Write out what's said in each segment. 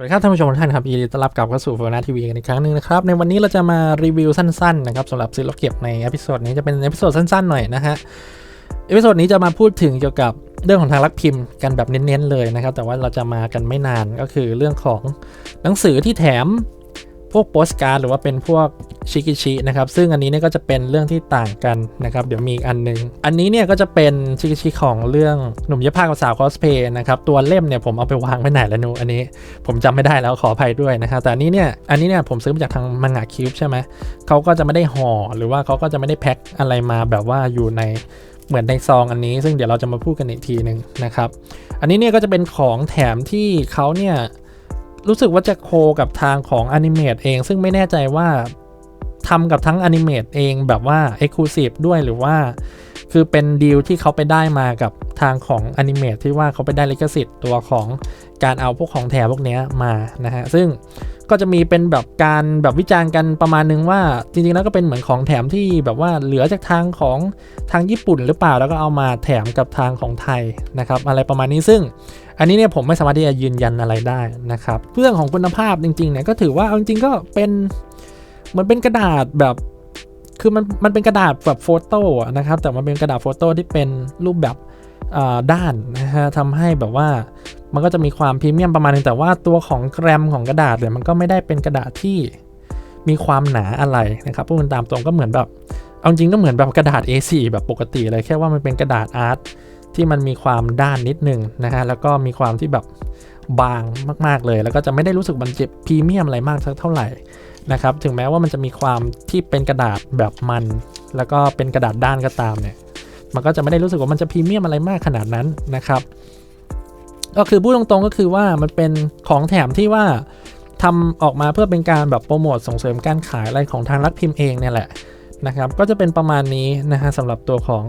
สวัสดีครับท่านผู้ชมทุกท่านครับยินดีต้อนรับกลับเข้าสู่ฟอร์นาทีวีกันอีกครั้งหนึ่งนะครับ ในวันนี้เราจะมารีวิวสั้นๆนะครับสำหรับซื้อรถเก็บในเอพิโซดนี้จะเป็นเอพิโซดสั้นๆหน่อยนะฮะเอพิโซดนี้จะมาพูดถึงเกี่ยวกับเรื่องของทางลักพิมพ์กันแบบเน้นๆเลยนะครับ แต่ว่าเราจะมากันไม่นานก็คือเรื่องของหนังสือที่แถม พวกโปสการ์ดหรือว่าเป็นพวกชิกิชินะครับซึ่งอันนี้เนี่ยก็จะเป็นเรื่องที่ต่างกันนะครับเดี๋ยวมีอีกอันหนึง อันนี้เนี่ยก็จะเป็นชิกิชิของเรื่องหนุ่มเย็บผ้ากับสาวคอสเพย์นะครับตัวเล่มเนี่ยผมเอาไปวางไว้ไหนแล้วนูอันนี้ผมจำไม่ได้แล้วขออภัยด้วยนะครับแต่อันนี้เนี่ยอันนี้เนี่ยผมซื้อมาจากทางมังงะคิวบใช่ไหมเขาก็จะไม่ได้ห่อหรือว่าเขาก็จะไม่ได้แพ็คอะไรมาแบบว่าอยู่ในเหมือนในซองอันนี้ ซึ่งเดี๋ยวเราจะมาพูดกันอีกทีหนึ่งนะครับอันนี้เนี่ยก็จะเป็นของแถมที่เขาเนี่ย รู้สึกว่าจะโคกับทางของอนิเมตเอง ซึ่งไม่แน่ใจว่าทำกับทั้งอนิเมตเองแบบว่า Exclusive ด้วยหรือว่า คือเป็นดีลที่เขาไปได้มากับทางของอนิเมตที่ว่าเขาไปได้ลิขสิทธิ์ตัวของการเอาพวกของแถมพวกนี้มานะฮะ ซึ่ง ก็จะมีเป็นแบบการแบบวิจารณ์กันประมาณนึงว่าจริงๆแล้วก็เป็นเหมือนของแถมที่แบบว่าเหลือจากทางของทางญี่ปุ่นหรือเปล่าแล้วก็เอามาแถมกับทางของไทยนะครับอะไรประมาณนี้ซึ่ง อันนี้เนี่ยผมไม่สามารถที่จะยืนยันอะไรได้นะครับเรื่องของคุณภาพจริงๆเนี่ยก็ถือว่าเอาจริงๆก็เป็นเหมือนเป็นกระดาษแบบคือมันมันเป็นกระดาษแบบโฟโต้นะครับแต่มันเป็นกระดาษโฟโต้ที่เป็นรูปแบบอ่าด้านนะฮะทำให้แบบว่า มันก็จะมีความพรีเมียมประมาณนึงแต่ว่าตัวของแกรมของกระดาษเนี่ยมันก็ไม่ได้เป็นกระดาษที่มีความหนาอะไรนะครับพูดกันตามตรงก็เหมือนแบบเอาจริงก็เหมือนแบบกระดาษ A4 แบบปกติเลยแค่ว่ามันเป็นกระดาษอาร์ตที่มันมีความด้านนิดนึงนะฮะแล้วก็มีความที่แบบบางมากๆเลย แล้วก็จะไม่ได้รู้สึกมันเจ็บพรีเมียมอะไรมากสักเท่าไหร่นะครับถึงแม้ว่ามันจะมีความที่เป็นกระดาษแบบมัน แล้วก็เป็นกระดาษด้านก็ตามเนี่ยมันก็จะไม่ได้รู้สึกว่ามันจะพรีเมียมอะไรมากขนาดนั้นนะครับ ก็คือพูดตรงๆก็คือว่ามันเป็นของแถมที่ว่าทำออกมาเพื่อเป็นการแบบโปรโมทส่งเสริมการขายอะไรของทางรักพิมพ์เองเนี่ยแหละนะครับก็จะเป็นประมาณนี้นะฮะสำหรับตัวของ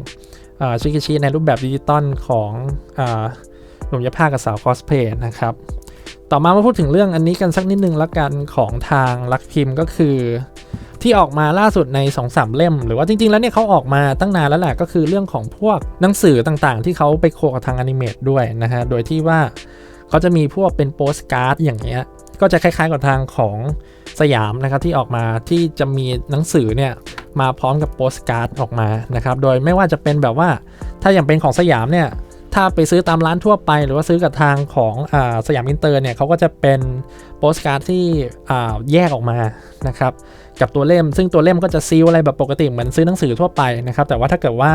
ชิกิชิในรูปแบบดิจิตอลของหนุ่มยาผ้ากับสาวคอสเพย์นะครับ ต่อมามาพูดถึงเรื่องอันนี้กันสักนิดนึงละกันของทางลักพิมพ์ก็คือ ที่ออกมาล่าสุดใน2อสเล่ม หรือว่าจริง ๆ แล้วเนี่ยเขาออกมาตั้งนานแล้วแหละก็คือเรื่องของพวกหนังสือต่างๆ ที่เขาไปโคกับทางอนิเมตด้วยนะฮะโดยที่ว่าเขาจะมีพวกเป็นโปสการ์ดอย่างเงี้ยก็จะคล้ายๆกับทางของสยามนะครับที่ออกมาที่จะมีหนังสือเนี่ยมาพร้อมกับโปสการ์ดออกมานะครับโดยไม่ว่าจะเป็นแบบว่าถ้าอย่างเป็นของสยามเนี่ย ถ้าไปซื้อตามร้านทั่วไป หรือว่าซื้อกับทางของอสยามอินเตอร์เนี่ยเขาก็จะเป็นโปสการ์ดที่แยกออกมานะครับกับตัวเล่ม ซึ่งตัวเล่มก็จะซีลอะไรแบบปกติเหมือนซื้อหนังสือทั่วไปนะครับแต่ว่าถ้าเกิดว่า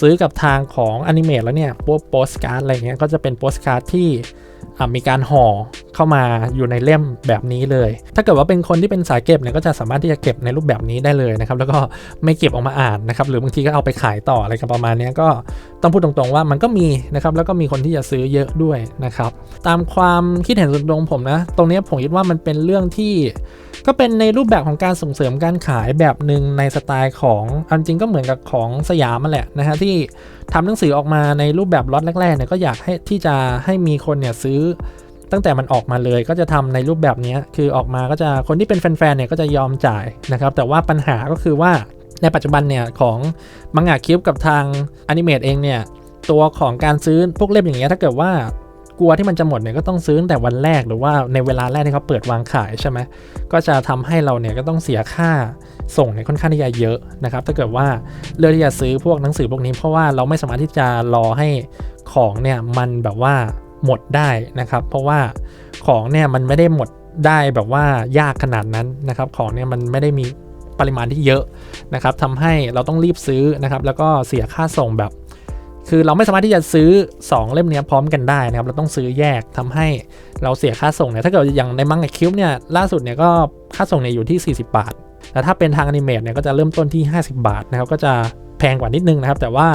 ซื้อกับทางของอนิเมตแล้วเนี่ยพวกโปสการ์ดอะไรเงี้ยก็จะเป็นโปสการ์ดที่ มีการห่อเข้ามาอยู่ในเล่มแบบนี้เลย ถ้าเกิดว่าเป็นคนที่เป็นสายเก็บเนี่ยก็จะสามารถที่จะเก็บในรูปแบบนี้ได้เลยนะครับ แล้วก็ไม่เก็บออกมาอ่านนะครับ หรือบางทีก็เอาไปขายต่ออะไรกันประมาณนี้ก็ต้องพูดตรงๆว่ามันก็มีนะครับ แล้วก็มีคนที่จะซื้อเยอะด้วยนะครับ ตามความคิดเห็นส่วนตัวของผมนะ ตรงนี้ผมคิดว่ามันเป็นเรื่องที่ก็เป็นในรูปแบบของการส่งเสริมการขายแบบหนึ่งในสไตล์ของอันจริงก็เหมือนกับของสยามมาแหละนะฮะที่ทำหนังสือออกมาในรูปแบบล็อตแรกๆเนี่ยก็อยากให้ที่จะให้มีคนเนี่ยซื้อตั้งแต่มันออกมาเลยก็จะทำในรูปแบบนี้คือออกมาก็จะคนที่เป็นแฟนๆเนี่ยก็จะยอมจ่ายนะครับ แต่ว่าปัญหาก็คือว่าในปัจจุบันเนี่ยของมังงะคิวกับทางอนิเมตเองเนี่ยตัวของการซื้อพวกเล่มอย่างเงี้ยถ้าเกิดว่ากลัวที่มันจะหมดเนี่ยก็ต้องซื้อตั้งแต่วันแรกหรือว่าในเวลาแรกที่เขาเปิดวางขายใช่ไหมก็จะทำให้เราเนี่ยก็ต้องเสียค่าส่งเนี่ยค่อนข้างที่จะเยอะนะครับ ถ้าเกิดว่าเลือกที่จะซื้อพวกหนังสือพวกนี้เพราะว่าเราไม่สามารถที่จะรอให้ของเนี่ยมันแบบว่า หมดได้นะครับ เพราะว่าของเนี่ยมันไม่ได้หมดได้แบบว่ายากขนาดนั้นนะครับ ของเนี่ยมันไม่ได้มีปริมาณที่เยอะนะครับทำให้เราต้องรีบซื้อนะครับ แล้วก็เสียค่าส่งแบบ คือเราไม่สามารถที่จะซื้อ 2 เล่มเนี้ยพร้อมกันได้นะครับ เราต้องซื้อแยกทำให้เราเสียค่าส่งเนี่ย ถ้าเกิดอย่างในมังงะคิวเนี่ย ล่าสุดเนี่ยก็ค่าส่งเนี่ยอยู่ที่ 40 บาท แต่ถ้าเป็นทางอนิเมตเนี่ยก็จะเริ่มต้นที่ 50 บาทนะครับ ก็จะ แพงกว่านิดนึงนะครับ แต่ว่า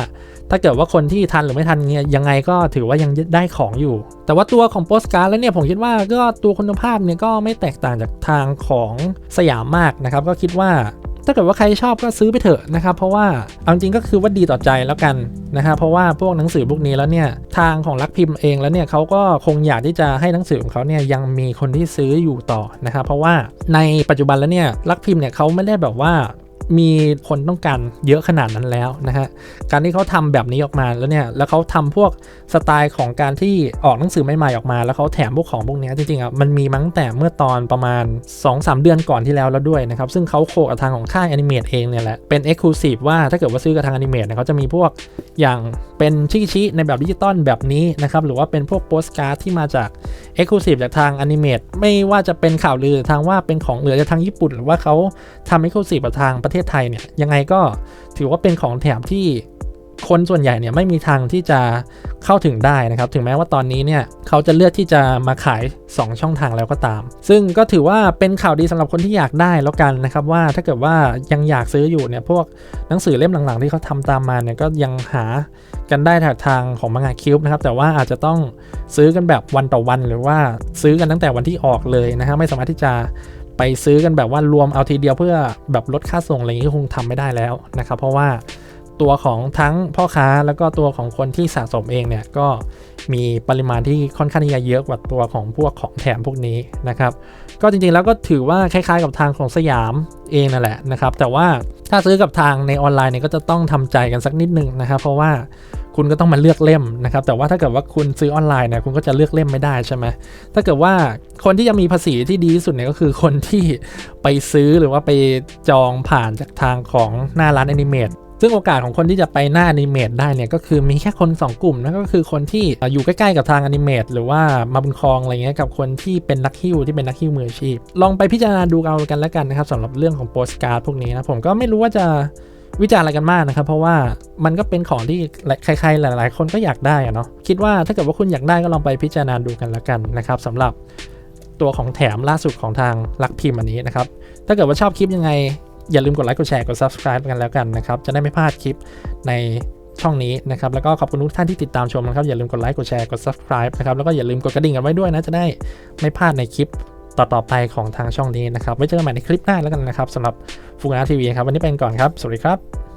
ถ้าเกิดว่าคนที่ทันหรือไม่ทันเนี่ยยังไงก็ถือว่ายังได้ของอยู่ แต่ว่าตัวของโปสการ์ดแล้วเนี่ยผมคิดว่าก็ตัวคุณภาพเนี่ยก็ไม่แตกต่างจากทางของสยามมากนะครับ ก็คิดว่าถ้าเกิดว่าใครชอบก็ซื้อไปเถอะนะครับ เพราะว่าเอาจริงก็คือว่าดีต่อใจแล้วกันนะครับเพราะว่าพวกหนังสือพวกนี้แล้วเนี่ยทางของรักพิมพ์เองแล้วเนี่ยเขาก็คงอยากที่จะให้หนังสือของเขาเนี่ยยังมีคนที่ซื้ออยู่ต่อนะครับเพราะว่าในปัจจุบันแล้วเนี่ยรักพิมพ์เนี่ยเขาไม่ได้แบบว่า มีคนต้องการเยอะขนาดนั้นแล้วนะฮะการที่เขาทำแบบนี้ออกมาแล้วเนี่ยแล้วเขาทำพวกสไตล์ของการที่ออกหนังสือใหม่ๆออกมา แล้วเขาแถมพวกของพวกนี้จริงๆอะมันมีมั้งแต่เมื่อตอนประมาณ 2-3 เดือนก่อนที่แล้วแล้วด้วยนะครับซึ่งเขาโคกับทางของค่ายแอนิเมตเองเนี่ยแหละเป็น Exclusive ว่าถ้าเกิดว่าซื้อกับทางแอนิเมตเนี่ยเขาจะมีพวกอย่างเป็นชิคชิในแบบดิจิตอลแบบนี้นะครับหรือว่าเป็นพวกโปสการ์ดที่มาจาก Exclusive จากทางแอนิเมตไม่ว่าจะเป็นข่าวลือทางว่าเป็นของเหลือจากทางญี่ปุ่น หรือว่าเขาทำ Exclusive กับทางประเทศไทยเนี่ยยังไงก็ถือว่าเป็นของแถมที่คนส่วนใหญ่เนี่ยไม่มีทางที่จะเข้าถึงได้นะครับ ถึงแม้ว่าตอนนี้เนี่ยเขาจะเลือกที่จะมาขาย 2 ช่องทางแล้วก็ตาม ซึ่งก็ถือว่าเป็นข่าวดีสำหรับคนที่อยากได้แล้วกันนะครับ ว่าถ้าเกิดว่ายังอยากซื้ออยู่เนี่ยพวกหนังสือเล่มหลังๆที่เขาทำตามมาเนี่ยก็ยังหากันได้ทางทางของมังงะคิวบ์นะครับ แต่ว่าอาจจะต้องซื้อกันแบบวันต่อวัน หรือว่าซื้อกันตั้งแต่วันที่ออกเลยนะฮะไม่สามารถที่จะ ไปซื้อกันแบบว่ารวมเอาทีเดียวเพื่อแบบลดค่าส่งอะไรอย่างนี้คงทำไม่ได้แล้วนะครับ เพราะว่าตัวของทั้งพ่อค้าแล้วก็ตัวของคนที่สะสมเองเนี่ยก็มีปริมาณที่ค่อนข้างที่จะเยอะกว่าตัวของพวกของแถมพวกนี้นะครับ ก็จริงๆแล้วก็ถือว่าคล้ายๆกับทางของสยามเองนั่นแหละนะครับ แต่ว่าถ้าซื้อกับทางในออนไลน์เนี่ยก็จะต้องทำใจกันสักนิดนึงนะครับ เพราะว่า คุณก็ต้องมาเลือกเล่มนะครับ แต่ว่าถ้าเกิดว่าคุณซื้อออนไลน์เนี่ยคุณก็จะเลือกเล่มไม่ได้ใช่ไหมถ้าเกิดว่าคนที่จะมีภาษีที่ดีที่สุดเนี่ยก็คือคนที่ไปซื้อหรือว่าไปจองผ่านจากทางของหน้าร้านแอนิเมตซึ่งโอกาสของคนที่จะไปหน้าอนิเมตได้เนี่ยก็คือมีแค่คน 2 กลุ่มนั่นก็คือคนที่อยู่ใกล้ๆกับทางอนิเมตหรือว่ามาบุญครองอะไรเงี้ยกับคนที่เป็นนักฮิ้วที่เป็นนักฮิ้วมืออาชีพ ลองไปพิจารณาดูเอากันแล้วกันนะครับสำหรับเรื่องของโปสการ์ดพวกนี้นะผมก็ไม่รู้ว่าจะ วิจารณ์อะไรกันมากนะครับ เพราะว่ามันก็เป็นของที่ใครๆหลาย ๆ คนก็อยากได้เนาะคิดว่าถ้าเกิดว่าคุณอยากได้ก็ลองไปพิจารณาดูกันล้วกันนะครับสำหรับตัวของแถมล่าสุดของทางลักพิมพ์อันนี้นะครับ ถ้าเกิดว่าชอบคลิปยังไง อย่าลืมกดไลค์กดแชร์กด subscribe กันแล้วกันนะครับ จะได้ไม่พลาดคลิปในช่องนี้นะครับ แล้วก็ขอบคุณทุกท่านที่ติดตามชมนะครับ อย่าลืมกดไลค์กดแชร์กด subscribe นะครับ แล้วก็อย่าลืมกดกระดิ่งกันไว้ด้วยนะ จะได้ไม่พลาดในคลิป ต่อๆไปของทางช่องนี้นะครับไว้เจอกันใหม่ในคลิปหน้าแล้วกันนะครับสำหรับฟูงาทีวีครับวันนี้เป็นก่อนครับ สวัสดีครับ